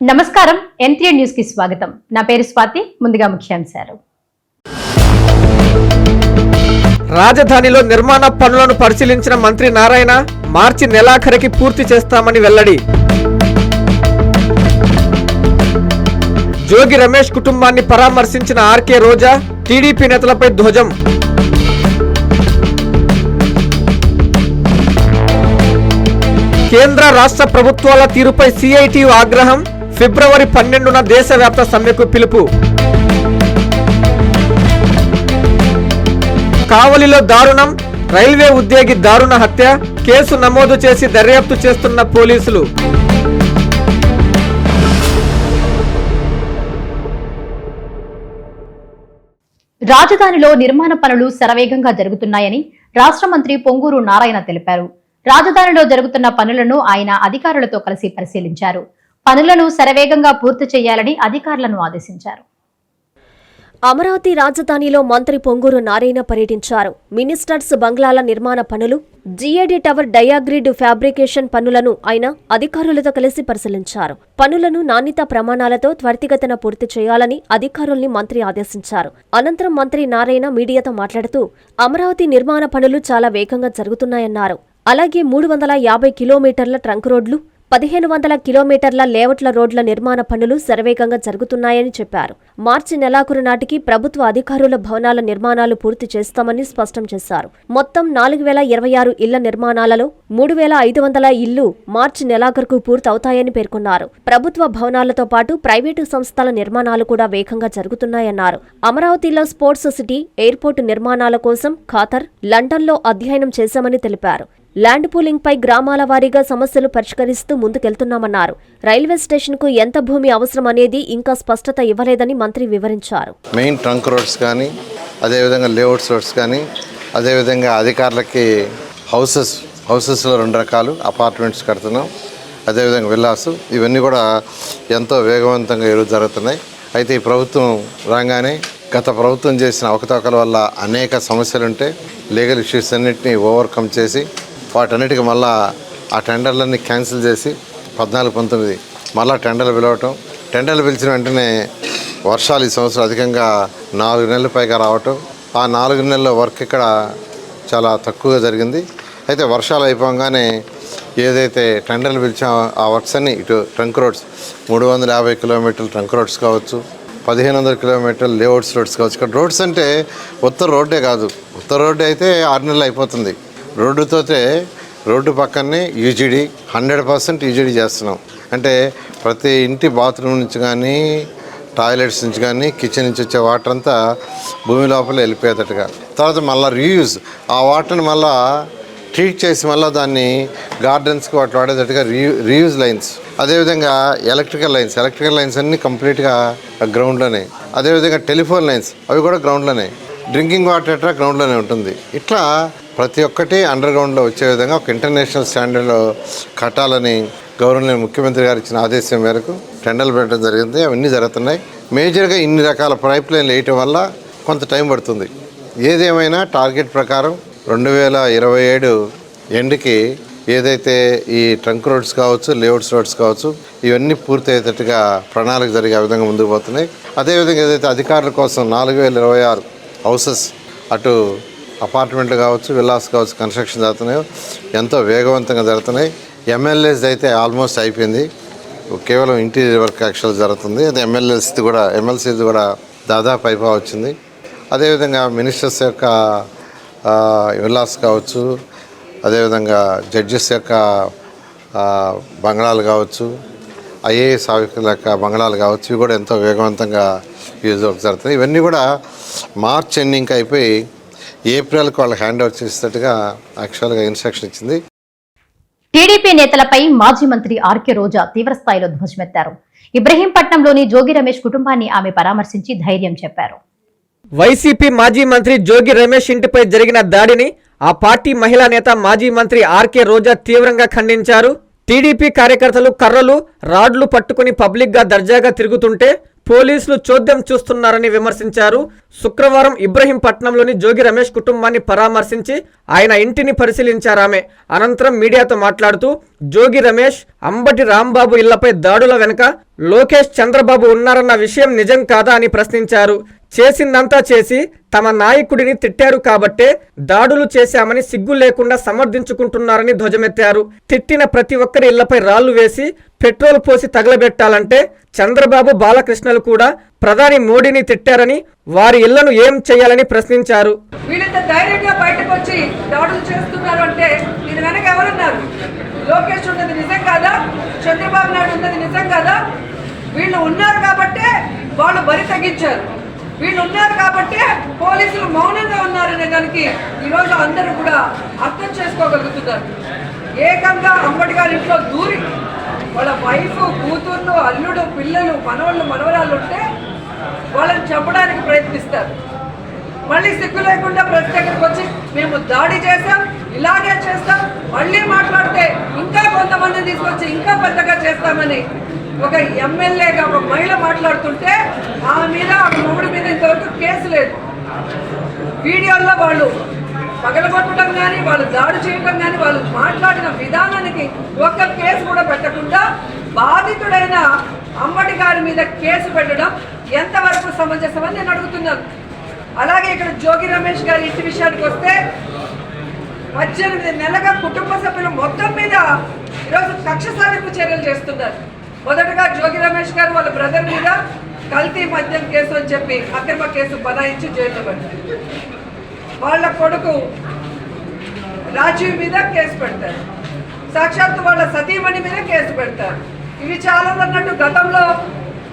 నమస్కారం ఎన్టీఏ న్యూస్కి స్వాగతం. నా పేరు స్వాతి ముందుగా ముఖ్యాంశాలు. రాజధానిలో నిర్మాణ పనులను పరిశీలించిన మంత్రి నారాయణ మార్చి నెలాఖరికి పూర్తి చేస్తామని వెల్లడి. జోగి రమేష్ కుటుంబాన్ని పరామర్శించిన ఆర్కే రోజా టీడీపీ నేతలపై ధ్వజం. కేంద్ర రాష్ట్ర ప్రభుత్వాల తీరుపై సిఐటి ఆగ్రహం ఫిబ్రవరి పన్నెండున దేశవ్యాప్త సమ్మెకు పిలుపు. కావలిలో దారుణం రైల్వే ఉద్యోగి దారుణ హత్య కేసు నమోదు చేసి దర్యాప్తు చేస్తున్న పోలీసులు. రాజధానిలో నిర్మాణ పనులు శరవేగంగా జరుగుతున్నాయని రాష్ట్ర మంత్రి పొంగూరు నారాయణ తెలిపారు. రాజధానిలో జరుగుతున్న పనులను ఆయన అధికారులతో కలిసి పరిశీలించారు. పనులను శరవేగంగా పూర్తి చేయాలని అధికారులను ఆదేశించారు. అమరావతి రాజధానిలో మంత్రి పొంగూరు నారాయణ పర్యటించారు. మినిస్టర్స్ బంగ్లాల నిర్మాణ పనులు జీఏడీ టవర్ డయాగ్రిడ్ ఫ్యాబ్రికేషన్ పనులను ఆయన అధికారులతో కలిసి పరిశీలించారు. పనులను నాణ్యత ప్రమాణాలతో త్వరితగతిన పూర్తి చేయాలని అధికారుల్ని మంత్రి ఆదేశించారు. అనంతరం మంత్రి నారాయణ మీడియాతో మాట్లాడుతూ అమరావతి నిర్మాణ పనులు చాలా వేగంగా జరుగుతున్నాయన్నారు. అలాగే మూడు వందల యాభై కిలోమీటర్ల ట్రంక్ రోడ్లు పదిహేను వందల కిలోమీటర్ల లేఅవుట్ల రోడ్ల నిర్మాణ పనులు శరవేగంగా జరుగుతున్నాయని చెప్పారు. మార్చి నెలాఖరు నాటికి ప్రభుత్వ అధికారుల భవనాల నిర్మాణాలు పూర్తి చేస్తామని స్పష్టం చేశారు. మొత్తం నాలుగు వేల ఇరవై ఆరు ఇళ్ళ నిర్మాణాలలో మూడు వేల ఐదు వందల ఇళ్ళు మార్చి నెలాఖరుకు పూర్తవుతాయని పేర్కొన్నారు. ప్రభుత్వ భవనాలతో పాటు ప్రైవేటు సంస్థల నిర్మాణాలు కూడా వేగంగా జరుగుతున్నాయన్నారు. అమరావతిలో స్పోర్ట్స్ సిటీ ఎయిర్పోర్టు నిర్మాణాల కోసం ఖాతర్ లండన్లో అధ్యయనం చేశామని తెలిపారు. ల్యాండ్ పూలింగ్పై గ్రామాల వారీగా సమస్యలు పరిష్కరిస్తూ ముందుకెళ్తున్నామన్నారు. రైల్వే స్టేషన్కు ఎంత భూమి అవసరం అనేది ఇంకా స్పష్టత ఇవ్వలేదని మంత్రి వివరించారు. మెయిన్ ట్రంక్ రోడ్స్ కానీ అదేవిధంగా లేఅవుట్స్ రోడ్స్ కానీ అదేవిధంగా అధికారులకి హౌసెస్ హౌసెస్లో రెండు రకాలు అపార్ట్మెంట్స్ కడుతున్నాం. అదేవిధంగా విల్లాసు ఇవన్నీ కూడా ఎంతో వేగవంతంగా ఎరువు జరుగుతున్నాయి. అయితే ఈ ప్రభుత్వం రాగానే గత ప్రభుత్వం చేసిన అవకతవకల వల్ల అనేక సమస్యలుంటే లీగల్ ఇష్యూస్ అన్నింటినీ ఓవర్కమ్ చేసి వాటన్నిటికీ మళ్ళా ఆ టెండర్లన్నీ క్యాన్సిల్ చేసి పద్నాలుగు పంతొమ్మిది మళ్ళా టెండర్లు పిలవటం. టెండర్లు పిలిచిన వెంటనే వర్షాలు ఈ సంవత్సరం అధికంగా నాలుగు నెలల పైగా రావటం. ఆ నాలుగు నెలల వర్క్ ఇక్కడ చాలా తక్కువగా జరిగింది. అయితే వర్షాలు అయిపోగానే ఏదైతే టెండర్లు పిలిచామో ఆ వర్క్స్ అన్ని ఇటు ట్రంక్ రోడ్స్ మూడు వందల యాభై కిలోమీటర్లు ట్రంక్ రోడ్స్ కావచ్చు పదిహేను వందల కిలోమీటర్లు లేఅవుట్స్ రోడ్స్ కావచ్చు. ఇక్కడ రోడ్స్ అంటే ఉత్తర రోడ్డే కాదు. ఉత్తర రోడ్డు అయితే ఆరు నెలలు అయిపోతుంది. రోడ్డుతోటే రోడ్డు పక్కనే యూజీడీ హండ్రెడ్ పర్సెంట్ యూజీడీ చేస్తున్నాం. అంటే ప్రతి ఇంటి బాత్రూమ్ నుంచి కానీ టాయిలెట్స్ నుంచి కానీ కిచెన్ నుంచి వచ్చే వాటర్ అంతా భూమి లోపల వెళ్ళిపోయేటట్టుగా. తర్వాత మళ్ళీ రీయూజ్. ఆ వాటర్ని మళ్ళా ట్రీట్ చేసి మళ్ళీ దాన్ని గార్డెన్స్కి వాటి వాడేటట్టుగా రీయూ రీయూజ్ లైన్స్. అదేవిధంగా ఎలక్ట్రికల్ లైన్స్. ఎలక్ట్రికల్ లైన్స్ అన్నీ కంప్లీట్గా గ్రౌండ్లోనే. అదేవిధంగా టెలిఫోన్ లైన్స్. అవి కూడా గ్రౌండ్లోనే. డ్రింకింగ్ వాటర్ ఎట్లా గ్రౌండ్లోనే ఉంటుంది. ఇట్లా ప్రతి ఒక్కటి అండర్ గ్రౌండ్లో వచ్చే విధంగా ఒక ఇంటర్నేషనల్ స్టాండర్డ్లో కట్టాలని గవర్నర్ ముఖ్యమంత్రి గారు ఇచ్చిన ఆదేశం మేరకు టెండర్లు పెట్టడం జరిగింది. అవన్నీ జరుగుతున్నాయి. మేజర్గా ఇన్ని రకాల పైప్ లైన్లు వేయటం వల్ల కొంత టైం పడుతుంది. ఏదేమైనా టార్గెట్ ప్రకారం రెండు వేల ఇరవై ఏడు ఎండ్కి ఏదైతే ఈ ట్రంక్ రోడ్స్ కావచ్చు లేఅవుట్స్ రోడ్స్ కావచ్చు ఇవన్నీ పూర్తి అయ్యేటట్టుగా ప్రణాళిక జరిగే విధంగా ముందుకు పోతున్నాయి. అదేవిధంగా ఏదైతే అధికారుల కోసం నాలుగు వేల ఇరవై ఆరు హౌసెస్ అటు అపార్ట్మెంట్లు కావచ్చు విల్లాస్ కావచ్చు కన్స్ట్రక్షన్ జరుగుతున్నాయి. ఎంతో వేగవంతంగా జరుగుతున్నాయి. ఎమ్మెల్యేస్ అయితే ఆల్మోస్ట్ అయిపోయింది. కేవలం ఇంటీరియర్ వర్క్ యాక్చువల్ జరుగుతుంది. అది ఎమ్మెల్యేస్ది కూడా ఎమ్మెల్సీది కూడా దాదాపు అయిపో వచ్చింది. అదేవిధంగా మినిస్టర్స్ యొక్క విల్లాస్ కావచ్చు అదేవిధంగా జడ్జెస్ యొక్క బంగ్లాలు బంగళాలు కావచ్చు ఐఏఎస్ ఆఫీసర్ల యొక్క బంగళాలు కావచ్చు ఇవి కూడా ఎంతో వేగవంతంగా యూజ్ వర్క్ జరుగుతున్నాయి. ఇవన్నీ కూడా మార్చ్ ఎండింగ్ అయిపోయి ఏప్రిల్కి వాళ్ళకి హ్యాండ్ ఓవర్ చేసేటట్టుగా యాక్చువల్గా ఇన్స్ట్రక్షన్ ఇచ్చింది. టీడీపీ నేతలపై మాజీ మంత్రి ఆర్కే రోజా తీవ్రస్థాయిలో ధ్వజమెత్తారు. ఇబ్రహీంపట్నంలోని జోగి రమేష్ కుటుంబాన్ని ఆమె పరామర్శించి ధైర్యం చెప్పారు. వైసీపీ మాజీ మంత్రి జోగి రమేష్ ఇంటిపై జరిగిన దాడిని ఆ పార్టీ మహిళా నేత మాజీ మంత్రి ఆర్కే రోజా తీవ్రంగా ఖండించారు. టీడీపీ కార్యకర్తలు కర్రలు రాడ్లు పట్టుకుని పబ్లిక్గా దర్జాగా తిరుగుతుంటే పోలీసులు చోద్యం చూస్తున్నారని విమర్శించారు. శుక్రవారం ఇబ్రహీంపట్నంలోని జోగి రమేష్ కుటుంబాన్ని పరామర్శించి ఆయన ఇంటిని పరిశీలించారామె. అనంతరం మీడియాతో మాట్లాడుతూ జోగి రమేష్ అంబటి రాంబాబు ఇళ్ళపై దాడుల వెనుక లోకేష్ చంద్రబాబు ఉన్నారన్న విషయం నిజం కాదా? అని ప్రశ్నించారు. చేసిందంతా చేసి తమ నాయకుడిని తిట్టారు కాబట్టే దాడులు చేశామని సిగ్గు లేకుండా సమర్థించుకుంటున్నారని ధ్వజమెత్తారు. తిట్టిన ప్రతి ఒక్కరి ఇళ్ళపై రాళ్ళు వేసి పెట్రోల్ పోసి తగలబెట్టాలంటే చంద్రబాబు బాలకృష్ణలు కూడా ప్రధాని మోడీని తిట్టారని వారి ఇళ్ళను ఏం చేయాలని ప్రశ్నించారు. వీళ్ళంత ధైర్యంగా బయటకు వచ్చి దాడులు చేస్తున్నారు అంటే దీని వెనక ఎవరున్నారు? లోకేష్ ఉన్నది నిజం కాదా? చంద్రబాబు నాయుడు ఉన్నది నిజం కాదా? వీళ్ళు ఉన్నారు కాబట్టే వాళ్ళు బరి తగ్గించారు. వీళ్ళు ఉన్నారు కాబట్టి పోలీసులు మౌనంగా ఉన్నారనే దానికి ఈరోజు అందరూ కూడా అర్థం చేసుకోగలుగుతున్నారు. ఏకంగా అంబటి గారి ఇంట్లో దూరి వాళ్ళ వైఫ్ కూతుర్లు అల్లుడు పిల్లలు మనవాళ్ళు మనవరాళ్ళు ఉంటే వాళ్ళని చంపడానికి ప్రయత్నిస్తారు. మళ్ళీ సిగ్గు లేకుండా ప్రతి దగ్గరకు వచ్చి మేము దాడి చేస్తాం ఇలాగే చేస్తాం మళ్ళీ మాట్లాడితే ఇంకా కొంతమందిని తీసుకొచ్చి ఇంకా పెద్దగా చేస్తామని ఒక ఎమ్మెల్యేగా ఒక మహిళ మాట్లాడుతుంటే ఆమె మీద ఆమె మొగుడి మీద ఇంతవరకు కేసు లేదు. వీడియోల్లో వాళ్ళు పగలగొట్టడం కానీ వాళ్ళు దాడి చేయడం కానీ వాళ్ళు మాట్లాడిన విధానానికి ఒక్క కేసు కూడా పెట్టకుండా బాధితుడైన అమ్మటి గారి మీద కేసు పెట్టడం ఎంతవరకు సమంజసమని నేను అడుగుతున్నాను. అలాగే ఇక్కడ జోగి రమేష్ గారి ఇంటి విషయానికి వస్తే పద్దెనిమిది నెలగా కుటుంబ సభ్యులు మొత్తం మీద ఈరోజు కక్ష సాధింపు చర్యలు చేస్తున్నారు. మొదటగా జోగి రమేష్ గారు వాళ్ళ బ్రదర్ మీద కల్తీ మద్యం కేసు అని చెప్పి అక్రమ కేసు బనాయించి జైల్లో పెడతారు. వాళ్ళ కొడుకు రాజీవ్ మీద కేసు పెడతారు. సాక్షాత్తు వాళ్ళ సతీమణి మీద కేసు పెడతారు. ఇవి చాలా అన్నట్టు గతంలో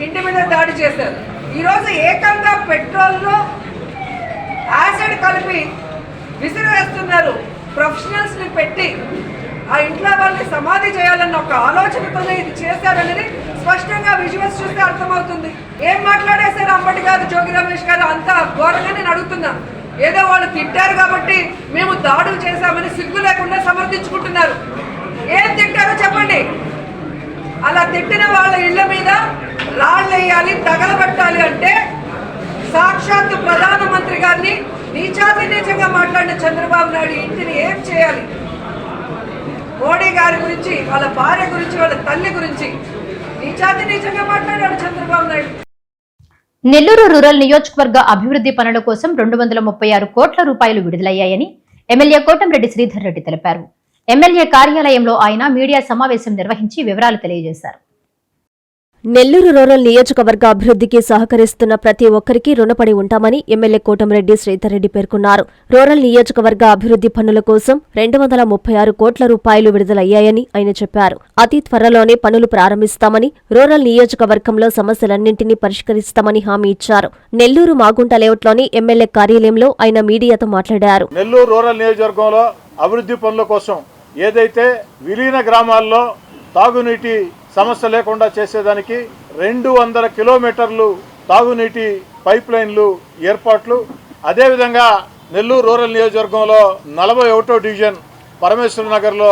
ఇంటి మీద దాడి చేశారు. ఈరోజు ఏకంగా పెట్రోల్లో యాసిడ్ కలిపి విసిరివేస్తున్నారు ప్రొఫెషనల్స్ని పెట్టి ఆ ఇంట్లో వాళ్ళని సమాధి చేయాలన్న ఒక ఆలోచనతోనే ఇది చేశారనేది స్పష్టంగా విజువల్స్ చూస్తే అర్థమవుతుంది. ఏం మాట్లాడేశారు అంబటి గారు జోగి రమేష్ గారు అంత ఘోరంగా నేను అడుగుతున్నా. ఏదో వాళ్ళు తిట్టారు కాబట్టి మేము దాడులు చేశామని సిగ్గు లేకుండా సమర్థించుకుంటున్నారు. ఏం తిట్టారో చెప్పండి. అలా తిట్టిన వాళ్ళ ఇళ్ళ మీద రాళ్ళు వేయాలి తగలబెట్టాలి అంటే సాక్షాత్తు ప్రధానమంత్రి గారిని నీచాతి నీచంగా మాట్లాడిన చంద్రబాబు నాయుడు ఇంటిని ఏం చేయాలి? మోడీ గారి గురించి వాళ్ళ భార్య గురించి వాళ్ళ తల్లి గురించి నీచాతి నీచంగా మాట్లాడాడు చంద్రబాబు నాయుడు. నెల్లూరు రూరల్ నియోజకవర్గ అభివృద్ధి పనుల కోసం రెండు వందల ముప్పై ఆరు కోట్ల రూపాయలు విడుదలయ్యాయని ఎమ్మెల్యే కోటంరెడ్డి శ్రీధర్ రెడ్డి తెలిపారు. ఎమ్మెల్యే కార్యాలయంలో ఆయన మీడియా సమావేశం నిర్వహించి వివరాలు తెలియజేశారు. నెల్లూరు రూరల్ నియోజకవర్గ అభివృద్ధికి సహకరిస్తున్న ప్రతి ఒక్కరికి రుణపడి ఉంటామని ఎమ్మెల్యే కోటమిరెడ్డి శ్రీధర్రెడ్డి పేర్కొన్నారు. రూరల్ నియోజకవర్గ అభివృద్ధి పనుల కోసం రెండు వందల ముప్పై ఆరు కోట్ల రూపాయలు విడుదలయ్యాయని ఆయన చెప్పారు. అతి త్వరలోనే పనులు ప్రారంభిస్తామని రూరల్ నియోజకవర్గంలో సమస్యలన్నింటినీ పరిష్కరిస్తామని హామీ ఇచ్చారు. నెల్లూరు మాగుంట లేఅవుట్లోని ఎమ్మెల్యే కార్యాలయంలో ఆయన మీడియాతో మాట్లాడారు. నెల్లూరు రూరల్ నియోజకవర్గంలో అభివృద్ధి పనుల కోసం ఏదైతే విలీన గ్రామాల్లో తాగునీటి సమస్య లేకుండా చేసేదానికి రెండు వందల కిలోమీటర్లు తాగునీటి పైప్ లైన్లు ఏర్పాట్లు. అదేవిధంగా నెల్లూరు రూరల్ నియోజకవర్గంలో నలభై ఒకటో డివిజన్ పరమేశ్వర నగర్లో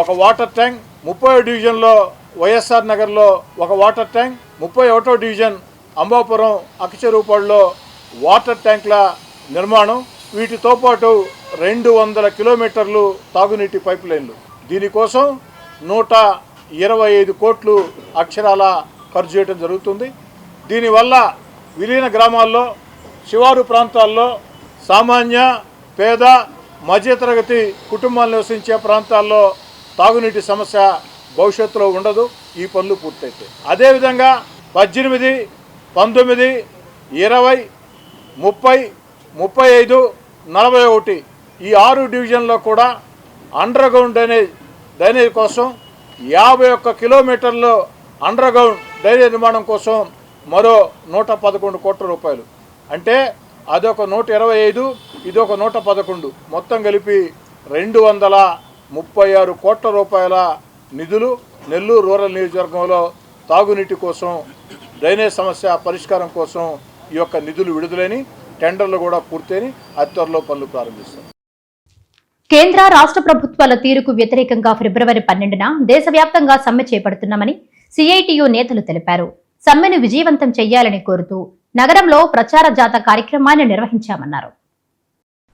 ఒక వాటర్ ట్యాంక్ ముప్పై డివిజన్లో వైఎస్ఆర్ నగర్లో ఒక వాటర్ ట్యాంక్ ముప్పై ఒకటో డివిజన్ అంబాపురం అక్షరూపాడులో వాటర్ ట్యాంకుల నిర్మాణం. వీటితో పాటు రెండు వందల కిలోమీటర్లు తాగునీటి పైప్ లైన్లు. దీనికోసం నూట ఇరవై ఐదు కోట్లు అక్షరాల ఖర్చు చేయడం జరుగుతుంది. దీనివల్ల విలీన గ్రామాల్లో శివారు ప్రాంతాల్లో సామాన్య పేద మధ్యతరగతి కుటుంబాలు నివసించే ప్రాంతాల్లో తాగునీటి సమస్య భవిష్యత్తులో ఉండదు. ఈ పనులు పూర్తయితే అదేవిధంగా పద్దెనిమిది పంతొమ్మిది ఇరవై ముప్పై ముప్పై ఐదు నలభై ఒకటి ఈ ఆరు డివిజన్లో కూడా అండర్ గ్రౌండ్ డ్రైనేజ్ డ్రైనేజ్ కోసం యాభై ఒక్క కిలోమీటర్లు అండర్ గ్రౌండ్ డ్రైనేజ్ నిర్మాణం కోసం మరో నూట పదకొండు కోట్ల రూపాయలు. అంటే అదొక నూట ఇరవై ఐదు ఇది ఒక నూట పదకొండు. మొత్తం కలిపి రెండు వందల ముప్పై ఆరు కోట్ల రూపాయల నిధులు నెల్లూరు రూరల్ నియోజకవర్గంలో తాగునీటి కోసం డ్రైనేజ్ సమస్య పరిష్కారం కోసం ఈ యొక్క నిధులు విడుదలని టెండర్లు కూడా పూర్తయిని అతి త్వరలో పనులు ప్రారంభిస్తారు కేంద్ర రాష్ట్ర ప్రభుత్వాల తీరుకు వ్యతిరేకంగా ఫిబ్రవరి పన్నెండున దేశవ్యాప్తంగా సమ్మె చేపడుతున్నామని సిఐటియు నేతలు తెలిపారు. సమ్మెను విజయవంతం చేయాలని కోరుతూ నగరంలో ప్రచార జాత కార్యక్రమాన్ని నిర్వహించామన్నారు.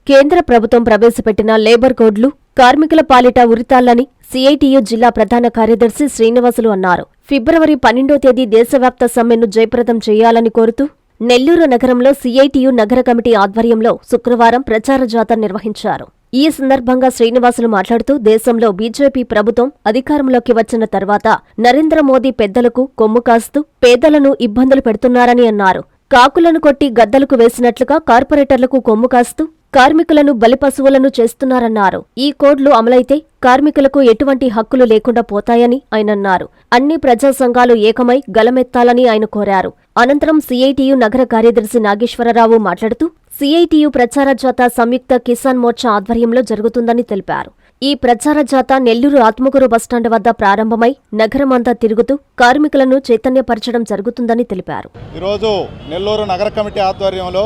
కేంద్ర ప్రభుత్వం ప్రవేశపెట్టిన లేబర్ కోడ్లు కార్మికుల పాలిట ఉరితాళ్ళని సిఐటియు జిల్లా ప్రధాన కార్యదర్శి శ్రీనివాసులు అన్నారు. ఫిబ్రవరి పన్నెండో తేదీ దేశవ్యాప్త సమ్మెను జయప్రదం చేయాలని కోరుతూ నెల్లూరు నగరంలో సిఐటియు నగర కమిటీ ఆధ్వర్యంలో శుక్రవారం ప్రచార జాత నిర్వహించారు. ఈ సందర్భంగా శ్రీనివాసులు మాట్లాడుతూ దేశంలో బీజేపీ ప్రభుత్వం అధికారంలోకి వచ్చిన తర్వాత నరేంద్ర మోదీ పెద్దలకు కొమ్ము కాస్తూ పేదలను ఇబ్బందులు పెడుతున్నారని అన్నారు. కాకులను కొట్టి గద్దలకు వేసినట్లుగా కార్పొరేటర్లకు కొమ్ము కాస్తూ కార్మికులను బలిపశువులను చేస్తున్నారన్నారు. ఈ కోడ్లు అమలైతే కార్మికులకు ఎటువంటి హక్కులు లేకుండా పోతాయని ఆయన అన్నారు. అన్ని ప్రజా సంఘాలు ఏకమై గలమెత్తాలని ఆయన కోరారు. అనంతరం సిఐటియు నగర కార్యదర్శి నాగేశ్వరరావు మాట్లాడుతూ సిఐటియు ప్రచార జాత సంయుక్త కిసాన్ మోర్చా ఆధ్వర్యంలో జరుగుతుందని తెలిపారు. ఈ ప్రచార జాత నెల్లూరు ఆత్మకూరు బస్టాండ్ వద్ద ప్రారంభమై నగరమంతా తిరుగుతూ కార్మికులను చైతన్యపరచడం జరుగుతుందని తెలిపారు. ఈరోజు నెల్లూరు నగర కమిటీ ఆధ్వర్యంలో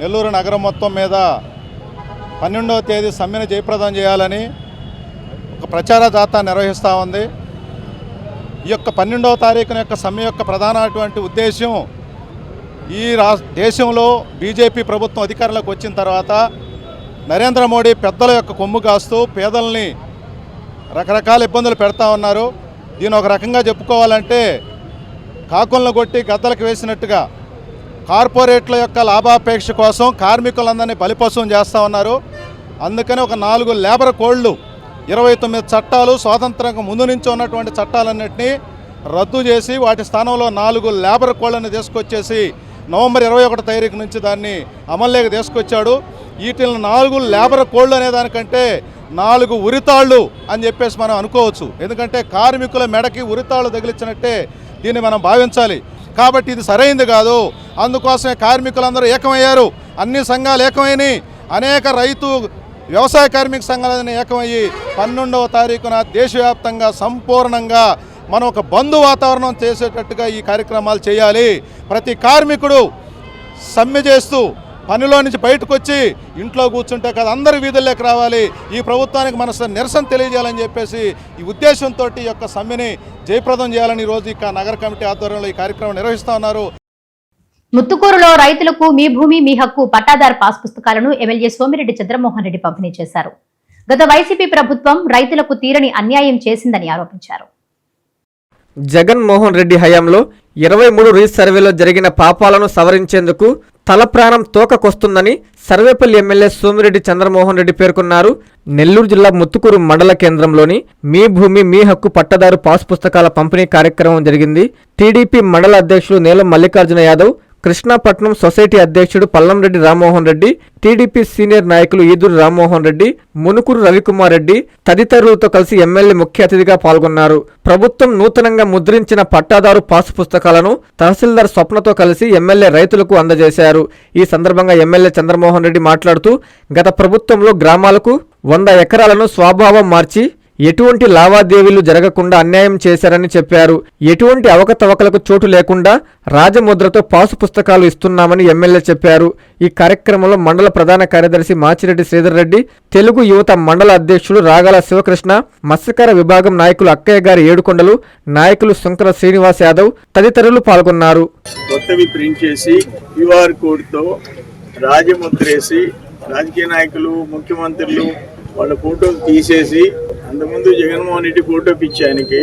నెల్లూరు నగరం మొత్తం మీద పన్నెండవ తేదీ సమ్మెను జయప్రదం చేయాలని ఒక ప్రచార జాత నిర్వహిస్తూ ఉంది. ఈ యొక్క పన్నెండవ తారీఖున యొక్క సమ్మె యొక్క ప్రధానటువంటి ఉద్దేశం ఈ రా దేశంలో బీజేపీ ప్రభుత్వం అధికారంలోకి వచ్చిన తర్వాత నరేంద్ర మోడీ పెద్దల యొక్క కొమ్ము కాస్తూ పేదల్ని రకరకాల ఇబ్బందులు పెడతా ఉన్నారు. దీని ఒక రకంగా చెప్పుకోవాలంటే కాకులను కొట్టి గద్దలకు వేసినట్టుగా కార్పొరేట్ల యొక్క లాభాపేక్ష కోసం కార్మికులందరినీ బలిపశువం చేస్తూ ఉన్నారు. అందుకని ఒక నాలుగు లేబర్ కోడ్లు ఇరవై తొమ్మిది చట్టాలు స్వాతంత్రంగా ముందు నుంచి ఉన్నటువంటి చట్టాలన్నింటినీ రద్దు చేసి వాటి స్థానంలో నాలుగు లేబర్ కోడ్లను తీసుకొచ్చేసి నవంబర్ ఇరవై ఒకటి తారీఖు నుంచి దాన్ని అమల్లోకి తీసుకొచ్చాడు. వీటిని నాలుగు లేబర్ కోడ్లు అనే దానికంటే నాలుగు ఉరితాళ్ళు అని చెప్పేసి మనం అనుకోవచ్చు. ఎందుకంటే కార్మికుల మెడకి ఉరితాళ్ళు తగిలించినట్టే దీన్ని మనం భావించాలి. కాబట్టి ఇది సరైంది కాదు. అందుకోసమే కార్మికులందరూ ఏకమయ్యారు. అన్ని సంఘాలు ఏకమైనవి అనేక రైతు వ్యవసాయ కార్మిక సంఘాలన్నీ ఏకమయ్యి పన్నెండవ తారీఖున దేశవ్యాప్తంగా సంపూర్ణంగా మనం ఒక బంధు వాతావరణం చేసేటట్టుగా ఈ కార్యక్రమాలు చేయాలి. ప్రతి కార్మికుడు సమ్మె చేస్తూ పనిలో నుంచి బయటకు వచ్చి ఇంట్లో కూర్చుంటే కదా అందరూ వీధుల్లోకి రావాలి. ఈ ప్రభుత్వానికి మన స- నిరసన తెలియజేయాలని చెప్పేసి ఈ ఉద్దేశంతో ఈ యొక్క సమ్మెని జయప్రదం చేయాలని ఈరోజు ఇక నగర కమిటీ ఆధ్వర్యంలో ఈ కార్యక్రమం నిర్వహిస్తూ ఉన్నారు. ముత్తుకూరులో రైతులకు మీ భూమి మీ హక్కు పట్టాదారు పాస్ పుస్తకాలను ఎమ్మెల్యే సోమిరెడ్డి చంద్రమోహన్ రెడ్డి పంపిణీ చేశారు. గత వైసీపీ ప్రభుత్వం రైతులకు తీరని అన్యాయం చేసిందని ఆరోపించారు. జగన్మోహన్ రెడ్డి హయాంలో ఇరవై మూడు రీసర్వేలో జరిగిన పాపాలను సవరించేందుకు తల ప్రాణం తోకకొస్తుందని సర్వేపల్లి ఎమ్మెల్యే సోమిరెడ్డి చంద్రమోహన్ రెడ్డి పేర్కొన్నారు. నెల్లూరు జిల్లా ముత్తుకూరు మండల కేంద్రంలోని మీ భూమి మీ హక్కు పట్టదారు పాస్ పుస్తకాల పంపిణీ కార్యక్రమం జరిగింది. టీడీపీ మండల అధ్యక్షులు నీలం మల్లికార్జున యాదవ్ కృష్ణాపట్నం సొసైటీ అధ్యక్షుడు పల్లంరెడ్డి రామ్మోహన్ రెడ్డి టీడీపీ సీనియర్ నాయకులు ఈదురు రామ్మోహన్ రెడ్డి మునుకురు రవికుమార్ రెడ్డి తదితరులతో కలిసి ఎమ్మెల్యే ముఖ్య అతిథిగా పాల్గొన్నారు. ప్రభుత్వం నూతనంగా ముద్రించిన పట్టాదారు పాసు పుస్తకాలను తహసీల్దార్ స్వప్నతో కలిసి ఎమ్మెల్యే రైతులకు అందజేశారు. ఈ సందర్భంగా ఎమ్మెల్యే చంద్రమోహన్ రెడ్డి మాట్లాడుతూ గత ప్రభుత్వంలో గ్రామాలకు వంద ఎకరాలను స్వభావం మార్చి ఎటువంటి లావాదేవీలు జరగకుండా అన్యాయం చేశారని చెప్పారు. ఎటువంటి అవకతవకలకు చోటు లేకుండా రాజముద్రతో పాసు పుస్తకాలు ఇస్తున్నామని ఎమ్మెల్యే చెప్పారు. ఈ కార్యక్రమంలో మండల ప్రధాన కార్యదర్శి మాచిరెడ్డి శ్రీధర్ రెడ్డి తెలుగు యువత మండల అధ్యక్షుడు రాగాల శివకృష్ణ మత్స్యకార విభాగం నాయకులు అక్కయ్య గారి ఏడుకొండలు నాయకులు శంకర శ్రీనివాస్ యాదవ్ తదితరులు పాల్గొన్నారు. కొత్తవి ప్రింట్ చేసి క్యూఆర్ కోడ్తో రాజముద్రేసి రాజకీయ నాయకులు ముఖ్యమంత్రులు వాళ్ళ ఫోటోలు తీసేసి అంతకుముందు జగన్మోహన్ రెడ్డి ఫోటో పిచ్చి ఆయనకి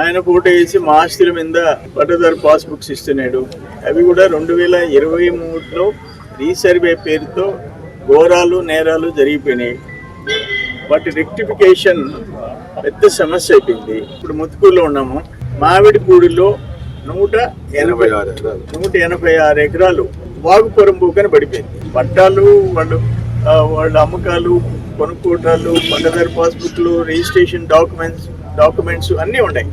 ఆయన ఫోటో వేసి మా ఆస్తుల మీద పట్టదారు పాస్బుక్స్ ఇస్తున్నాడు. అవి కూడా రెండు వేల ఇరవై మూడులో రీసర్వే పేరుతో ఘోరాలు నేరాలు జరిగిపోయినాయి. వాటి రెక్టిఫికేషన్ పెద్ద సమస్య అయిపోయింది. ఇప్పుడు ముత్తుకూరులో ఉన్నాము. మామిడిపూడిలో నూట ఎనభై నూట ఎనభై ఆరు ఎకరాలు. వాగుపురం బూకని పడిపోయింది. పట్టాలు వాళ్ళు వాళ్ళ అమ్మకాలు కొనుక్కోటాలు పట్టదారి పాస్బుక్లు రిజిస్ట్రేషన్ డాక్యుమెంట్స్ డాక్యుమెంట్స్ అన్నీ ఉన్నాయి.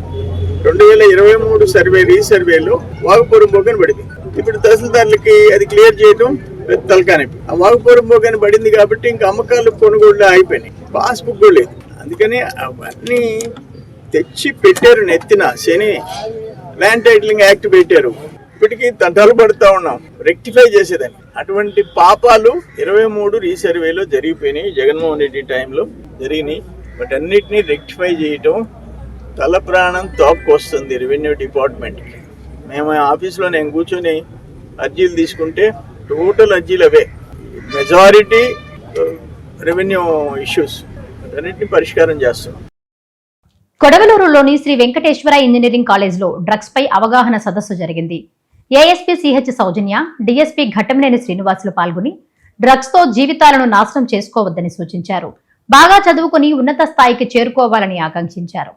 రెండు వేల ఇరవై మూడు సర్వే రీసర్వేలో వాగుపూరం బోకని పడింది. ఇప్పుడు తహసీల్దార్లకి అది క్లియర్ చేయడం పెద్ద తలకాని. ఆ వాగుపూరం బోకని పడింది కాబట్టి ఇంకా అమ్మకాలు కొనుగోళ్ళు అయిపోయినాయి. పాస్బుక్ కూడా లేదు. అందుకని అవన్నీ తెచ్చి పెట్టారు నెత్తిన. శని ల్యాండ్ టైటిలింగ్ యాక్ట్ పెట్టారు. ఇప్పటికీ తంటాలు పడుతూ ఉన్నాం. రెక్టిఫై చేసేదాన్ని. అటువంటి పాపాలు ఇరవై మూడు రీసర్వేలో జరిగిపోయినాయి. జగన్మోహన్ రెడ్డి టైంలో జరిగినాయి. బట్ అన్నిటినీ రెక్టిఫై చేయటం తల ప్రాణం తోక్కొస్తుంది రెవెన్యూ డిపార్ట్మెంట్కి మేము ఆఫీస్లో నేను కూర్చొని అర్జీలు తీసుకుంటే టోటల్ అర్జీలు అవే. మెజారిటీ రెవెన్యూ ఇష్యూస్ అన్నింటినీ పరిష్కారం చేస్తున్నాం. కొడవలూరులోని శ్రీ వెంకటేశ్వర ఇంజనీరింగ్ కాలేజ్లో డ్రగ్స్పై అవగాహన సదస్సు జరిగింది. ASP CH Soujanya DSP Ghattamaneni Srinivasulu పాల్గొని డ్రగ్స్తో జీవితాలను నాశనం చేసుకోవద్దని సూచించారు. బాగా చదువుకుని ఉన్నత స్థాయికి చేరుకోవాలని ఆకాంక్షించారు.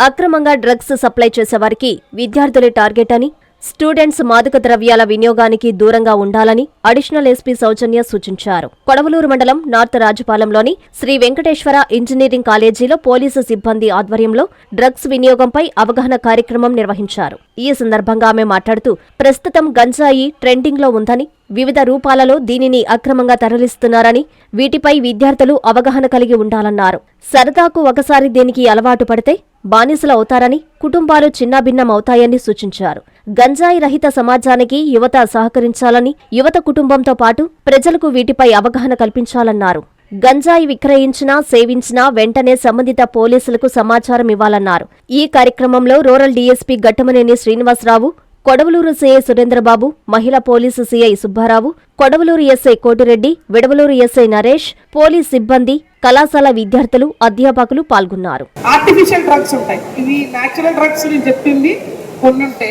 అక్రమంగా డ్రగ్స్ సప్లై చేసేవారికి విద్యార్థులే టార్గెట్ అని స్టూడెంట్స్ మాదక ద్రవ్యాల వినియోగానికి దూరంగా ఉండాలని అడిషనల్ ఎస్పీ సౌజన్య సూచించారు. కొడవలూరు మండలం నార్త్ రాజపాలెంలోని శ్రీ వెంకటేశ్వర ఇంజనీరింగ్ కాలేజీలో పోలీసు సిబ్బంది ఆధ్వర్యంలో డ్రగ్స్ వినియోగంపై అవగాహన కార్యక్రమం నిర్వహించారు. ఈ సందర్భంగా ఆమె మాట్లాడుతూ ప్రస్తుతం గంజాయి ట్రెండింగ్లో ఉందని వివిధ రూపాలలో దీనిని అక్రమంగా తరలిస్తున్నారని వీటిపై విద్యార్థులు అవగాహన కలిగి ఉండాలన్నారు. సరదాకు ఒకసారి దీనికి అలవాటు పడితే బానిసలు అవుతారని కుటుంబాలు చిన్నాభిన్నమవుతాయని సూచించారు. గంజాయి రహిత సమాజానికి యువత సహకరించాలని యువత కుటుంబంతో పాటు ప్రజలకు వీటిపై అవగాహన కల్పించాలన్నారు. గంజాయి విక్రయించినా సేవించినా వెంటనే సంబంధిత పోలీసులకు సమాచారం ఇవ్వాలన్నారు. ఈ కార్యక్రమంలో rural DSP Gattamaneni Srinivasarao Kodavaluru CI Surendrababu మహిళా police CI Subbarao Kodavaluru SI Kotireddy Vidavaluru SI Naresh police సిబ్బంది కళాశాల విద్యార్థులు అధ్యాపకులు పాల్గొన్నారు. ఆర్టిఫిషియల్ డ్రగ్స్ ఉంటాయి. ఇవి న్యాచురల్ డ్రగ్స్ చెప్పింది కొన్ని ఉంటే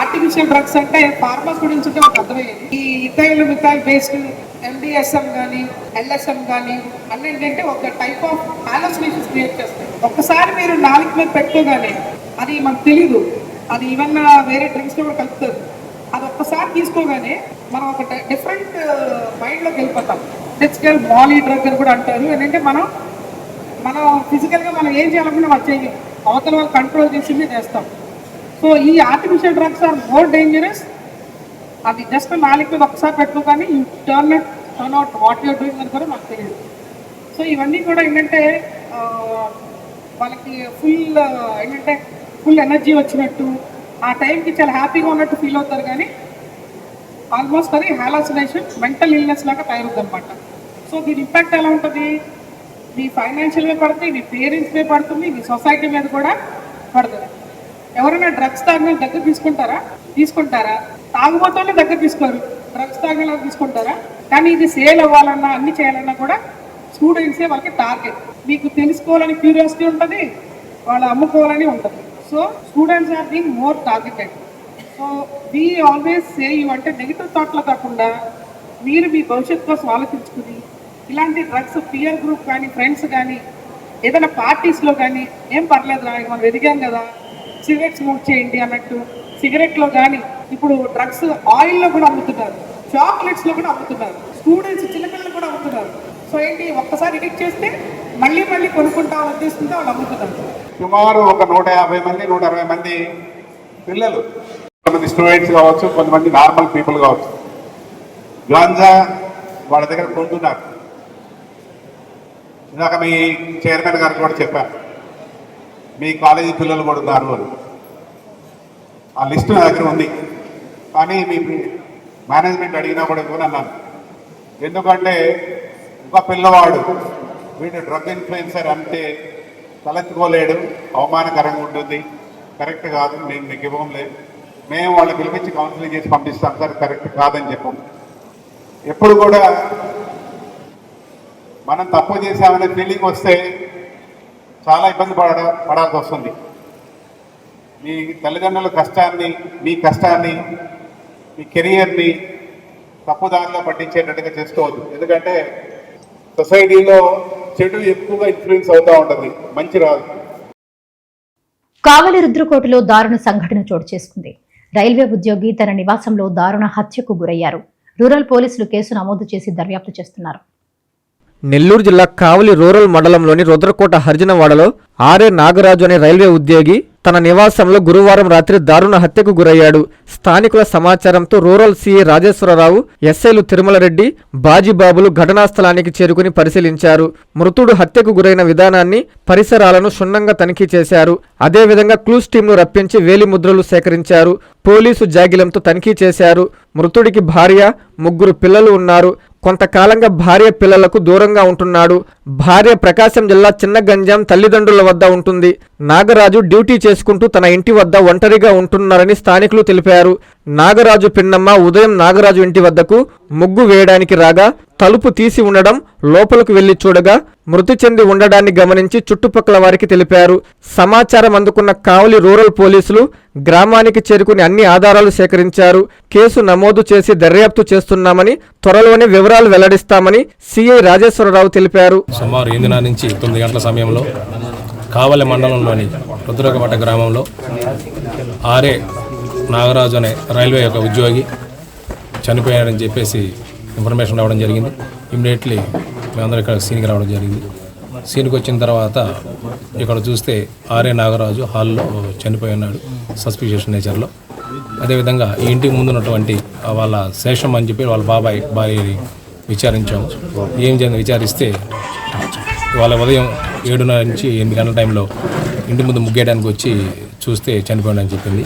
ఆర్టిఫిషియల్ డ్రగ్స్ అంటే ఫార్మా గురించి ఉంటే ఒక అర్థమయ్యేది. ఈ ఇథైల్ మిథైల్ బేస్డ్ ఎండిఎస్ఎం కానీ ఎల్ఎస్ఎం కానీ అన్నీ ఏంటంటే ఒక టైప్ ఆఫ్ హాలోసినేషన్స్ క్రియేట్ చేస్తాయి. ఒక్కసారి మీరు నాలుగు మీద పెట్టుకోగానే అది మనకు తెలియదు అది ఈవెన్ వేరే డ్రింక్స్ కూడా కలుపుతారు. అది ఒక్కసారి తీసుకోగానే మనం ఒక డిఫరెంట్ మైండ్లోకి uh, వెళ్ళిపోతాం. ఫిజికల్ బాలీ డ్రగ్ అని కూడా అంటారు. ఏంటంటే మనం మనం ఫిజికల్గా మనం ఏం చేయాలనుకున్నా అది అవతల వాళ్ళు కంట్రోల్ చేసింది చేస్తాం. సో ఈ artificial drugs are more dangerous అది జస్ట్ నాలుగు మీద ఒకసారి కానీ you turn turn out what you're doing అని కూడా మాకు తెలియదు. సో ఇవన్నీ కూడా ఏంటంటే వాళ్ళకి ఫుల్ ఏంటంటే ఫుల్ ఎనర్జీ వచ్చినట్టు ఆ టైంకి చాలా హ్యాపీగా ఉన్నట్టు ఫీల్ అవుతారు కానీ ఆల్మోస్ట్ అది హాలాసినేషన్ మెంటల్ ఇల్నెస్ లాగా తయారుద్ది అనమాట సో దీని ఇంపాక్ట్ ఎలా ఉంటుంది? మీ ఫైనాన్షియల్ మీద పడుతుంది మీ పేరెంట్స్ మీద పడుతుంది మీ సొసైటీ మీద కూడా పడుతుంది. ఎవరైనా డ్రగ్స్ తాగిన దగ్గర తీసుకుంటారా? తీసుకుంటారా? తాగుబోతోనే దగ్గర తీసుకోరు. డ్రగ్స్ తాగిన తీసుకుంటారా? కానీ ఇది సేల్ అవ్వాలన్నా అన్ని చేయాలన్నా కూడా స్టూడెంట్సే వాళ్ళకి టార్గెట్. మీకు తెలుసుకోవాలని క్యూరియాసిటీ ఉంటుంది వాళ్ళు అమ్ముకోవాలని ఉంటుంది. So students are being more targeted. So we always say you అంటే నెగిటివ్ థాట్లో కాకుండా మీరు మీ భవిష్యత్తు కోసం ఆలోచించుకుని ఇలాంటి డ్రగ్స్ పియర్ గ్రూప్ కానీ ఫ్రెండ్స్ కానీ ఏదైనా పార్టీస్లో కానీ ఏం పర్లేదు రా మనం ఎదిగాం కదా సిగరెట్ స్మోక్ చేయండి అన్నట్టు సిగరెట్లో కానీ ఇప్పుడు డ్రగ్స్ ఆయిల్లో కూడా అమ్ముతున్నారు చాక్లెట్స్లో కూడా అమ్ముతున్నారు స్టూడెంట్స్ చిన్నపిల్లలు కూడా అమ్ముతున్నారు. సో ఏంటి ఒక్కసారి ఎడిట్ చేస్తే మళ్ళీ మళ్ళీ కొనుక్కుంటా ఉద్దేశంతో వాళ్ళు అమ్ముతున్నారు. సుమారు ఒక నూట యాభై మంది నూట అరవై మంది పిల్లలు. కొంతమంది స్టూడెంట్స్ కావచ్చు కొంతమంది నార్మల్ పీపుల్ కావచ్చు. గాంజా వాళ్ళ దగ్గర కొంటున్నారు. ఇందాక మీ చైర్మన్ గారికి కూడా చెప్పారు మీ కాలేజీ పిల్లలు కూడా ఉన్నారు అని. ఆ లిస్ట్ నా దగ్గర ఉంది. కానీ మీ మేనేజ్మెంట్ అడిగినా కూడా ఇవ్వని అన్నాను ఎందుకంటే ఒక పిల్లవాడు వీడు డ్రగ్ ఇన్ఫ్లుయెన్సర్ అంటే తలెత్తుకోలేడు అవమానకరంగా ఉంటుంది. కరెక్ట్ కాదు మేము మీకు ఇవ్వం లేదు మేము వాళ్ళని పిలిపించి కౌన్సిలింగ్ చేసి పంపిస్తాం సార్ కరెక్ట్ కాదని చెప్పాం. ఎప్పుడు కూడా మనం తప్పు చేసామనే ఫీలింగ్ వస్తే చాలా ఇబ్బంది పడ పడాల్సి వస్తుంది. మీ తల్లిదండ్రుల కష్టాన్ని మీ కష్టాన్ని మీ కెరియర్ని తప్పుదారిలో పట్టించేటట్టుగా చేసుకోవద్దు. ఎందుకంటే సొసైటీలో చెడు ఎక్కువగా ఇన్ఫ్లుయెన్స్ అవుతూ ఉంటుంది. మంచి రాదు. కావలి రుద్రకోటలో దారుణ సంఘటన చోటు చేసుకుంది. రైల్వే ఉద్యోగి తన నివాసంలో దారుణ హత్యకు గురయ్యారు. రూరల్ పోలీసులు కేసు నమోదు చేసి దర్యాప్తు చేస్తున్నారు. నెల్లూరు జిల్లా కావలి రూరల్ మండలంలోని రుద్రకోట హర్జనవాడలో ఆర్ఏ నాగరాజు అనే రైల్వే ఉద్యోగి తన నివాసంలో గురువారం రాత్రి దారుణ హత్యకు గురయ్యాడు. స్థానికుల సమాచారంతో రూరల్ సీఏ రాజేశ్వరరావు ఎస్ఐలు తిరుమలరెడ్డి బాజీబాబులు ఘటనా స్థలానికి చేరుకుని పరిశీలించారు. మృతుడు హత్యకు గురైన విధానాన్ని పరిసరాలను క్షుణ్ణంగా తనిఖీ చేశారు. అదేవిధంగా క్లూస్ టీంను రప్పించి వేలి ముద్రలు సేకరించారు. పోలీసు జాగిలంతో తనిఖీ చేశారు. మృతుడికి భార్య ముగ్గురు పిల్లలు ఉన్నారు. కొంతకాలంగా భార్య పిల్లలకు దూరంగా ఉంటున్నాడు. భార్య ప్రకాశం జిల్లా చిన్న గంజాం తల్లిదండ్రుల వద్ద ఉంటుంది. నాగరాజు డ్యూటీ చేసుకుంటూ తన ఇంటి వద్ద ఒంటరిగా ఉంటున్నారని స్థానికులు తెలిపారు. నాగరాజు పిన్నమ్మ ఉదయం నాగరాజు ఇంటి వద్దకు ముగ్గు వేయడానికి రాగా తలుపు తీసి ఉండడం లోపలకు వెళ్ళి చూడగా మృతి చెంది ఉండడాన్ని గమనించి చుట్టుపక్కల వారికి తెలిపారు. సమాచారం అందుకున్న కావలి రూరల్ పోలీసులు గ్రామానికి చేరుకుని అన్ని ఆధారాలు సేకరించారు. కేసు నమోదు చేసి దర్యాప్తు చేస్తున్నామని త్వరలోనే వివరాలు వెల్లడిస్తామని సిఐ రాజేశ్వరరావు తెలిపారు. సుమారు ఎనిమిది నుంచి తొమ్మిది గంటల సమయంలో కావలి మండలంలోని రుద్రకపట్ట గ్రామంలో ఆర్ఏ నాగరాజు అనే రైల్వే యొక్క ఉద్యోగి చనిపోయాడని చెప్పేసి ఇన్ఫర్మేషన్ రావడం జరిగింది. ఇమ్మీడియట్లీ మేమందరం ఇక్కడ సీన్కి రావడం జరిగింది. సీన్కి వచ్చిన తర్వాత ఇక్కడ చూస్తే ఆర్ఏ నాగరాజు హాల్లో చనిపోయి ఉన్నాడు సస్పిషియస్ నేచర్లో. అదేవిధంగా ఈ ఇంటికి ముందున్నటువంటి వాళ్ళ శేషం అని చెప్పి వాళ్ళ బాబాయ్ భార్యని విచారించాము. ఏం జరిగింది విచారిస్తే వాళ్ళ ఉదయం ఏడున్నర నుంచి ఎనిమిది గంటల టైంలో ఇంటి ముందు ముగ్గేయడానికి వచ్చి చూస్తే చనిపోయాడని చెప్పింది.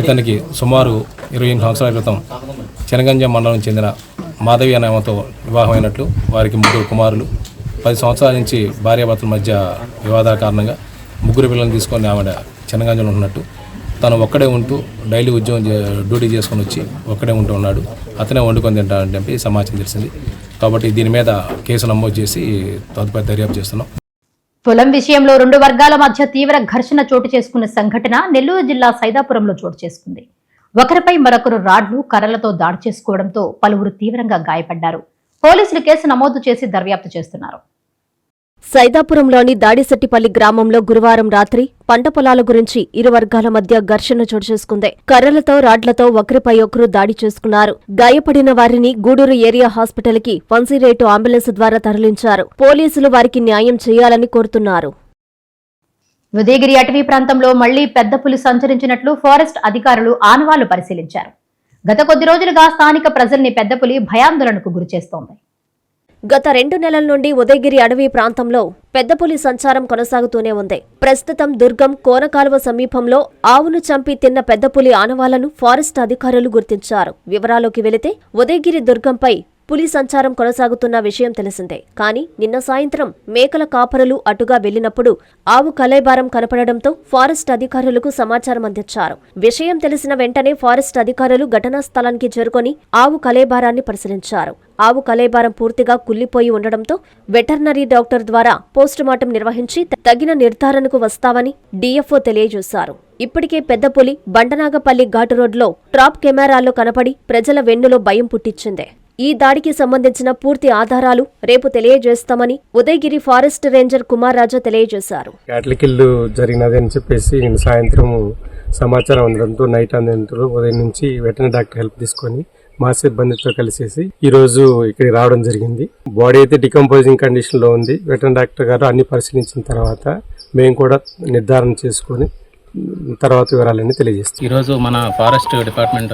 ఇతనికి సుమారు ఇరవై ఎనిమిది సంవత్సరాల క్రితం చెనగంజ మండలం చెందిన మాధవి అనే ఆమెతో వివాహమైనట్లు వారికి ముగ్గురు కుమారులు పది సంవత్సరాల నుంచి భార్యాభర్తల మధ్య వివాదాల కారణంగా ముగ్గురు పిల్లల్ని తీసుకొని ఆవిడ చిన్నగంజలో ఉన్నట్టు. తను ఒక్కడే ఉంటూ డైలీ ఉద్యోగం చే- డ్యూటీ చేసుకొని వచ్చి ఒక్కడే ఉంటూ ఉన్నాడు. అతనే వండుకొని తింటాడని చెప్పి సమాచారం తెలిసింది. కాబట్టి దీని మీద కేసు నమోదు చేసి తదుపరి దర్యాప్తు చేస్తున్నాం. పొలం విషయంలో రెండు వర్గాల మధ్య తీవ్ర ఘర్షణ చోటు చేసుకున్న సంఘటన నెల్లూరు జిల్లా సైదాపురంలో చోటు చేసుకుంది. ఒకరిపై మరొకరు రాడ్లు కర్రలతో దాడి చేసుకోవడంతో పలువురు తీవ్రంగా గాయపడ్డారు. పోలీసులు కేసు నమోదు చేసి దర్యాప్తు చేస్తున్నారు. సైదాపురంలోని దాడిశెట్టిపల్లి గ్రామంలో గురువారం రాత్రి పంట పొలాల గురించి ఇరు వర్గాల మధ్య ఘర్షణ చోటు చేసుకుంది. కర్రలతో రాడ్లతో ఒకరిపై ఒకరు దాడి చేసుకున్నారు. గాయపడిన వారిని గూడూరు ఏరియా హాస్పిటల్కి వన్సీరేటు అంబులెన్స్ ద్వారా తరలించారు. పోలీసులు వారికి న్యాయం చేయాలని కోరుతున్నారు. ఉదయగిరి అటవీ ప్రాంతంలో మళ్ళీ పెద్ద పులి సంచరించినట్లు ఫారెస్ట్ అధికారులు ఆనవాళ్ళు పరిశీలించారు. గత కొద్ది రోజులుగా స్థానిక ప్రజల్ని పెద్ద పులి భయాందోళనకు గురిచేస్తోంది. గత రెండు నెలల నుండి ఉదయగిరి అడవి ప్రాంతంలో పెద్దపులి సంచారం కొనసాగుతూనే ఉంది. ప్రస్తుతం దుర్గం కోనకాలువ సమీపంలో ఆవును చంపి తిన్న పెద్దపులి ఆనవాలను ఫారెస్ట్ అధికారులు గుర్తించారు. వివరాలోకి వెళితే ఉదయగిరి దుర్గంపై పులి సంచారం కొనసాగుతున్న విషయం తెలిసిందే. కానీ నిన్న సాయంత్రం మేకల కాపరులు అటుగా వెళ్ళినప్పుడు ఆవు కలైబారం కనపడడంతో ఫారెస్ట్ అధికారులకు సమాచారం అందించారు. విషయం తెలిసిన వెంటనే ఫారెస్ట్ అధికారులు ఘటనా స్థలానికి చేరుకొని ఆవు కలైబారాన్ని పరిశీలించారు. ఆవు కలేబారం పూర్తిగా కుల్లిపోయి ఉండడంతో వెటర్నరీ డాక్టర్ ద్వారా పోస్టుమార్టం నిర్వహించి తగిన నిర్ధారణకు వస్తామని డీఎఫ్ఓ తెలియజేశారు. ఇప్పటికే పెద్ద పులి బండనాగపల్లి ఘాటు రోడ్లో ట్రాప్ కెమెరాల్లో కనపడి ప్రజల వెన్నులో భయం పుట్టించింది. ఈ దాడికి సంబంధించిన పూర్తి ఆధారాలు రేపు తెలియజేస్తామని ఉదయగిరి ఫారెస్ట్ రేంజర్ కుమార్ రాజా తెలియజేశారు. క్యాట్ల కిల్లు జరిగినది అని చెప్పేసి నేను సాయంత్రం సమాచారం అందడంతో నైట్ అందడంతో ఉదయం నుంచి వెటనరీ డాక్టర్ హెల్ప్ తీసుకొని మా సిబ్బందితో కలిసేసి ఈ రోజు ఇక్కడికి రావడం జరిగింది. బాడీ అయితే డికంపోజింగ్ కండిషన్లో ఉంది. వెటనరీ డాక్టర్ గారు అన్ని పరిశీలించిన తర్వాత మేము కూడా నిర్ధారణ చేసుకొని తర్వాత వివరాలన్నీ తెలియజేస్తాం. ఈరోజు మన ఫారెస్ట్ డిపార్ట్మెంట్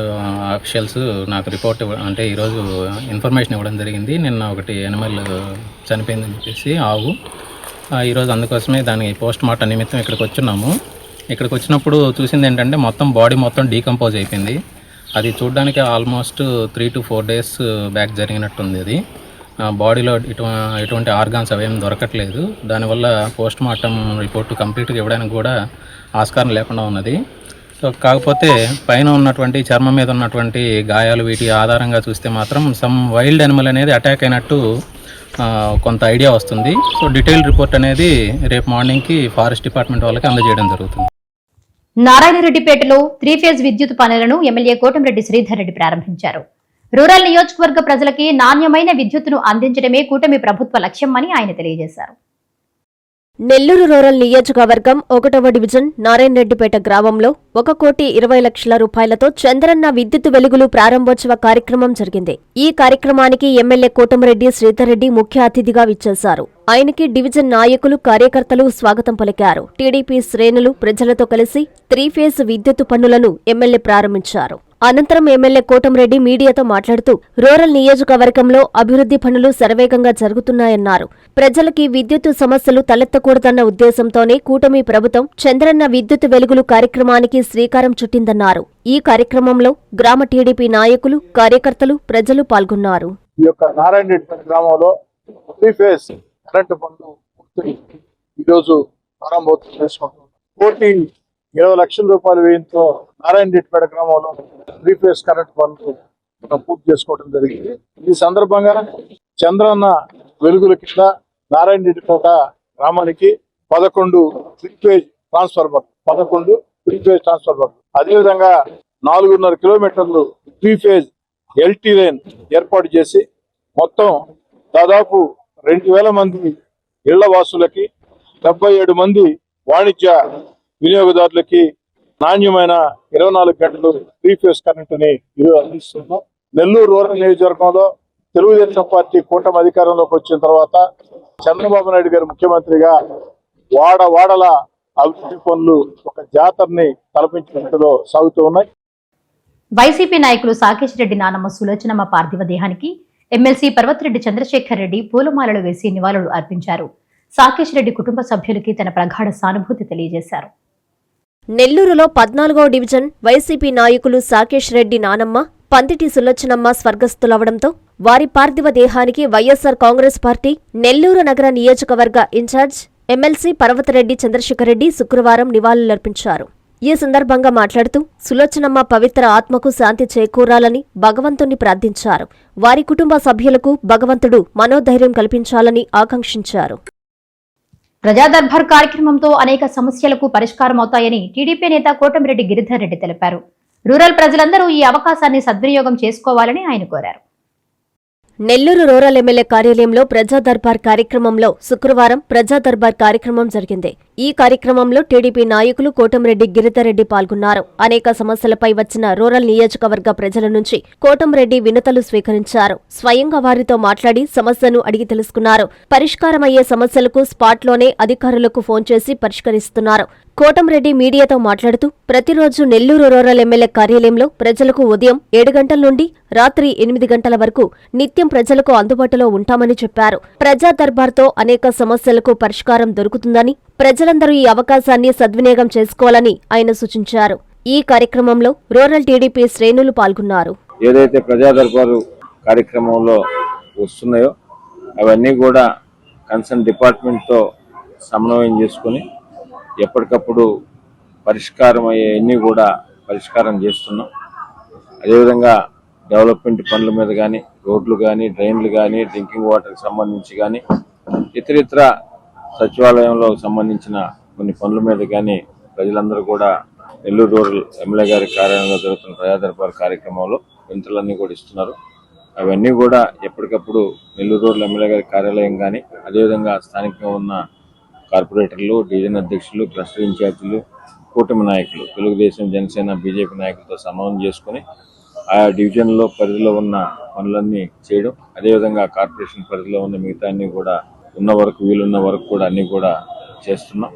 ఆఫీషియల్స్ నాకు రిపోర్ట్ ఇవ్వ అంటే ఈరోజు ఇన్ఫర్మేషన్ ఇవ్వడం జరిగింది. నిన్న ఒకటి ఎనిమల్ చనిపోయిందని చెప్పేసి ఆవు. ఆ, ఈరోజు అందుకోసమే దాని పోస్ట్ మార్టం నిమిత్తం ఇక్కడికి వచ్చున్నాము ఇక్కడికి వచ్చినప్పుడు చూసింది ఏంటంటే మొత్తం బాడీ మొత్తం డీకంపోజ్ అయిపోయింది. అది చూడడానికి almost three to four days back జరిగినట్టుంది అది. ఆ, బాడీలో ఇటు ఎటువంటి ఆర్గాన్స్ అవేం దొరకట్లేదు. దానివల్ల పోస్ట్ మార్టం రిపోర్ట్ కంప్లీట్గా ఇవ్వడానికి కూడా ఆస్కారం లేకుండా ఉన్నది. సో కాకపోతే పైన ఉన్నటువంటి చర్మం మీద ఉన్నటువంటి గాయాలు వీటి ఆధారంగా చూస్తే మాత్రం సమ్ వైల్డ్ అనిమల్ అనేది అటాక్ అయినట్టు కొంత ఐడియా వస్తుంది. సో డీటెయిల్ రిపోర్ట్ అనేది రేపు మార్నింగ్కి ఫారెస్ట్ డిపార్ట్మెంట్ వాళ్ళకి అందజేయడం జరుగుతుంది. నారాయణరెడ్డిపేటలో త్రీ ఫేజ్ విద్యుత్ పనులను ఎమ్మెల్యే కోటంరెడ్డి శ్రీధర్ రెడ్డి ప్రారంభించారు. రూరల్ నియోజకవర్గ ప్రజలకి నాణ్యమైన విద్యుత్తును అందించడమే కూటమి ప్రభుత్వ లక్ష్యమని ఆయన తెలియజేశారు. నెల్లూరు రూరల్ నియోజకవర్గం ఒకటవ డివిజన్ నారాయణరెడ్డిపేట గ్రామంలో ఒక కోటి ఇరవై లక్షల రూపాయలతో చంద్రన్న విద్యుత్ వెలుగులు ప్రారంభోత్సవ కార్యక్రమం జరిగింది. ఈ కార్యక్రమానికి ఎమ్మెల్యే కోటమిరెడ్డి శ్రీధర్రెడ్డి ముఖ్య అతిథిగా విచ్చేశారు. ఆయనకి డివిజన్ నాయకులు కార్యకర్తలు స్వాగతం పలికారు. టీడీపీ శ్రేణులు ప్రజలతో కలిసి త్రీ ఫేజ్ విద్యుత్ పన్నులను ఎమ్మెల్యే ప్రారంభించారు. అనంతరం ఎమ్మెల్యే కోటంరెడ్డి మీడియాతో మాట్లాడుతూ రూరల్ నియోజకవర్గంలో అభివృద్ధి పనులు శరవేగంగా జరుగుతున్నాయన్నారు. ప్రజలకి విద్యుత్ సమస్యలు తలెత్తకూడదన్న ఉద్దేశంతోనే కూటమి ప్రభుత్వం చంద్రన్న విద్యుత్ వెలుగులు కార్యక్రమానికి శ్రీకారం చుట్టిందన్నారు. ఈ కార్యక్రమంలో గ్రామ టీడీపీ నాయకులు కార్యకర్తలు ప్రజలు పాల్గొన్నారు. ఈ యొక్క నారాయణ గ్రామంలో ఫేస్ కరెంటు పనులు ఈరోజు ప్రారంభోత్సవం చేసుకుంటున్నాం. కోటి ఇరవై లక్షల రూపాయల వ్యయంతో నారాయణ రెడ్డిపేట గ్రామంలో త్రీ ఫేస్ కరెంట్ పనులు పూర్తి చేసుకోవడం జరిగింది. ఈ సందర్భంగా చంద్రన్న వెలుగుల కింద నారాయణ రెడ్డిపేట గ్రామానికి పదకొండు త్రీ ఫేజ్ ట్రాన్స్ఫార్మర్ పదకొండు త్రీ ఫేజ్ ట్రాన్స్ఫార్మర్ అదేవిధంగా నాలుగున్నర కిలోమీటర్లు త్రీ ఫేజ్ ఎల్టీ లైన్ ఏర్పాటు చేసి మొత్తం దాదాపు రెండు వేల మంది ఇళ్ళ వాసులకి డెబ్బై ఏడు మంది వాణిజ్య వినియోగదారులకి నాణ్యమైన ఇరవై నాలుగు గంటలు త్రీ ఫేజ్ కరెంటుని ఈరోజు అందిస్తున్నాం. నెల్లూరు రూరల్ నియోజకవర్గంలో తెలుగుదేశం పార్టీ కూటమి అధికారంలోకి వచ్చిన తర్వాత చంద్రబాబు నాయుడు గారు ముఖ్యమంత్రిగా వాడ వాడల అభివృద్ధి పనులు ఒక జాతరని తలపించినట్టులో సాగుతూ ఉన్నాయి. వైసీపీ నాయకులు సాకేష్ రెడ్డి నానమ్మ సులోచనమ్మ పార్థివ దేహానికి ఎమ్మెల్సీ పర్వతిరెడ్డి చంద్రశేఖర్ రెడ్డి పూలమాలలు వేసి నివాళులు అర్పించారు. సాకేష్ రెడ్డి కుటుంబ సభ్యులకి తన ప్రగాఢ సానుభూతి తెలియజేశారు. నెల్లూరులో పద్నాలుగో డివిజన్ వైసీపీ నాయకులు సాకేష్ రెడ్డి నానమ్మ పందిటి సులోచనమ్మ స్వర్గస్థులవడంతో వారి పార్థివ దేహానికి వైఎస్సార్ కాంగ్రెస్ పార్టీ నెల్లూరు నగర నియోజకవర్గ ఇన్ఛార్జ్ ఎమ్మెల్సీ పర్వతరెడ్డి చంద్రశేఖరరెడ్డి శుక్రవారం నివాళులర్పించారు. ఈ సందర్భంగా మాట్లాడుతూ సులోచనమ్మ పవిత్ర ఆత్మకు శాంతి చేకూరాలని భగవంతుణ్ణి ప్రార్థించారు. వారి కుటుంబ సభ్యులకు భగవంతుడు మనోధైర్యం కల్పించాలని ఆకాంక్షించారు. ప్రజాదర్బార్ కార్యక్రమంతో అనేక సమస్యలకు పరిష్కారం అవుతాయని టీడీపీ నేత కోటమిరెడ్డి గిరిధర్ రెడ్డి తెలిపారు. రూరల్ ప్రజలందరూ ఈ అవకాశాన్ని సద్వినియోగం చేసుకోవాలని ఆయన కోరారు. నెల్లూరు రూరల్ ఎమ్మెల్యే కార్యాలయంలో ప్రజా దర్బార్ కార్యక్రమంలో శుక్రవారం ప్రజా దర్బార్ కార్యక్రమం జరిగింది. ఈ కార్యక్రమంలో టీడీపీ నాయకులు కోటంరెడ్డి గిరిధర్రెడ్డి పాల్గొన్నారు. అనేక సమస్యలపై వచ్చిన రూరల్ నియోజకవర్గ ప్రజల నుంచి కోటంరెడ్డి వినతలు స్వీకరించారు. స్వయంగా వారితో మాట్లాడి సమస్యను అడిగి తెలుసుకున్నారు. పరిష్కారమయ్యే సమస్యలకు స్పాట్లోనే అధికారులకు ఫోన్ చేసి పరిష్కరిస్తున్నారు. కోటంరెడ్డి మీడియాతో మాట్లాడుతూ ప్రతిరోజు నెల్లూరు రూరల్ ఎమ్మెల్యే కార్యాలయంలో ప్రజలకు ఉదయం ఏడు గంటల నుండి రాత్రి ఎనిమిది గంటల వరకు నిత్యం ప్రజలకు అందుబాటులో ఉంటామని చెప్పారు. ప్రజా దర్బార్తో అనేక సమస్యలకు పరిష్కారం దొరుకుతుందని ప్రజలందరూ ఈ అవకాశాన్ని సద్వినియోగం చేసుకోవాలని ఆయన సూచించారు. ఈ కార్యక్రమంలో రూరల్ టీడీపీ శ్రేణులు పాల్గొన్నారు. ఏదైతే ప్రజా దర్బారు కార్యక్రమంలో వస్తున్నాయో అవన్నీ కూడా కన్సర్న్ డిపార్ట్మెంట్తో సమన్వయం చేసుకొని ఎప్పటికప్పుడు పరిష్కారం అయ్యేవన్నీ కూడా పరిష్కారం చేస్తున్నాం. అదేవిధంగా డెవలప్మెంట్ పనుల మీద కానీ రోడ్లు కానీ డ్రైన్లు కానీ డ్రింకింగ్ వాటర్కి సంబంధించి కానీ ఇతరితర సచివాలయంలో సంబంధించిన కొన్ని పనుల మీద కానీ ప్రజలందరూ కూడా నెల్లూరు రూరల్ ఎమ్మెల్యే గారి కార్యాలయంలో జరుగుతున్న ప్రజాదర్బార్ కార్యక్రమంలో వింతలన్నీ కూడా ఇస్తున్నారు. అవన్నీ కూడా ఎప్పటికప్పుడు నెల్లూరు రూరల్ ఎమ్మెల్యే గారి కార్యాలయం కానీ అదేవిధంగా స్థానికంగా ఉన్న కార్పొరేటర్లు డివిజన్ అధ్యక్షులు క్లస్టర్ ఇన్ఛార్జీలు కూటమి నాయకులు తెలుగుదేశం జనసేన బీజేపీ నాయకులతో సమన్వయం చేసుకుని ఆయా డివిజన్లో పరిధిలో ఉన్న పనులన్నీ చేయడం అదేవిధంగా కార్పొరేషన్ పరిధిలో ఉన్న మిగతా అన్ని కూడా ఉన్న వరకు వీలున్న వరకు కూడా అన్ని కూడా చేస్తున్నాం.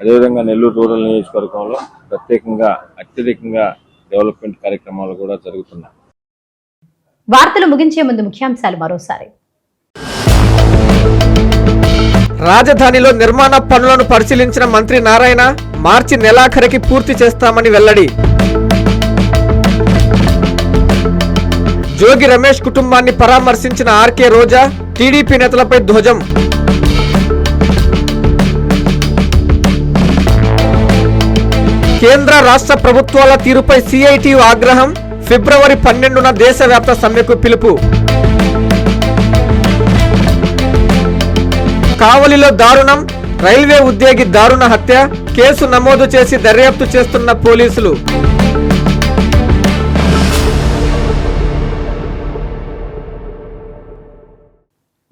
అదేవిధంగా నెల్లూరు రూరల్ నియోజకవర్గంలో ప్రత్యేకంగా అత్యధికంగా డెవలప్మెంట్ కార్యక్రమాలు కూడా జరుగుతున్నాయి. వార్తలు ముగించే ముందు ముఖ్యాంశాలు మరోసారి. రాజధానిలో నిర్మాణ పనులను పరిశీలించిన మంత్రి నారాయణ మార్చి నెలాఖరికి పూర్తి చేస్తామని వెల్లడి. జోగి రమేష్ కుటుంబాన్ని పరామర్శించిన ఆర్కే రోజా టీడీపీ నేతలపై ధ్వజం. కేంద్ర రాష్ట్ర ప్రభుత్వాల తీరుపై సిఐటి ఆగ్రహం ఫిబ్రవరి పన్నెండున దేశవ్యాప్త సమ్మెకు పిలుపు. కావలిలో దారుణం రైల్వే ఉద్యోగి దారుణ హత్య కేసు నమోదు చేసి దర్యాప్తు చేస్తున్న పోలీసులు.